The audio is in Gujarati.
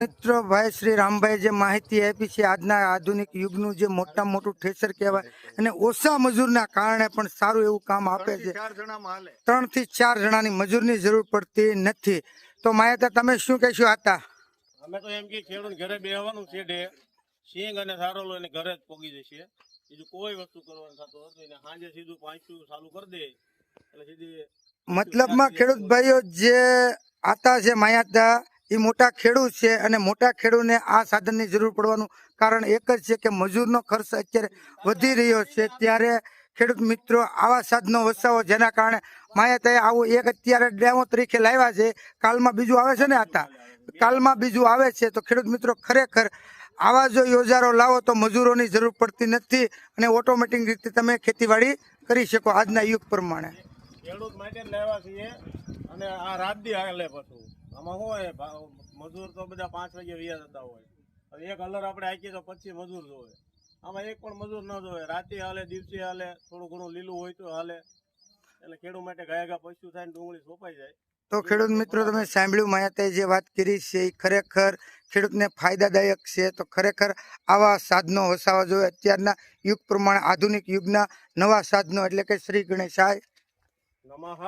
મિત્રો ભાઈ શ્રી રામભાઈ જે માહિતી આપી છે આજના આધુનિક યુગનું જે મોટા મોટું ઠેસર કહેવાય અને ઓછા મજૂરના કારણે પણ સારું એવું કામ આપે છે. ચાર જણામાં હાલે ત્રણથી ચાર જણાની મજૂરની જરૂર પડતી નથી. તો માયાતા તમે શું કહેશો હતા અમે તો એમ કે ખેડૂત ઘરે બેહવાનું છે ડે સિંગ અને સારો લઈને ઘરે જ પોગી જશે. બીજું કોઈ વસ્તુ કરવાનું થતું નથી. ને સાંજે સીધું પાંચું ચાલુ કરી દે. એટલે સીધી મતલબમાં ખેડૂત ભાઈઓ જે આતા છે માયાતા એ મોટા ખેડૂત છે અને મોટા ખેડૂતને આ સાધનની જરૂર પડવાનું કારણ એક જ છે કે મજૂરનો ખર્ચ અત્યારે વધી રહ્યો છે. ત્યારે ખેડૂત મિત્રો, આવા સાધનો વસાવો જેના કારણે માયાતાએ આવું એક અત્યારે ડેમો તરીકે લાવ્યા છે. કાલમાં બીજું આવે છે ને આતા? કાલમાં બીજું આવે છે તો ખેડૂત મિત્રો ખરેખર આવા જો યોજારો લાવો તો મજૂરોની જરૂર પડતી નથી અને ઓટોમેટિક રીતે તમે ખેતીવાડી કરી શકો આજના યુગ પ્રમાણે. ખેડૂત માટે લેવા છીએ અને આ રાત દી હાલે આમાં હોય? મજૂર તો બધા પાંચ વાગે વ્યા જતા હોય. હવે એક અલર આપણે હાકીએ તો પછી મજૂર જોવે. આમાં એક પણ મજૂર ન જોવે. રાતે હાલે દિવસે હાલે થોડું ઘણું લીલું હોય તો હાલે. એટલે ખેડૂત માટે ગયા ગયા પશુ થાય ને ડુંગળી સોંપાઈ જાય. તો ખેડૂત મિત્રો તમે સાંભળ્યું માયાતાએ જે વાત કરી છે એ ખરેખર ખેડૂતને ફાયદાદાયક છે. તો ખરેખર આવા સાધનો વસાવા જોઈએ. અત્યારના યુગ પ્રમાણે આધુનિક યુગના નવા સાધનો એટલે કે શ્રી ગણેશાય નમઃ.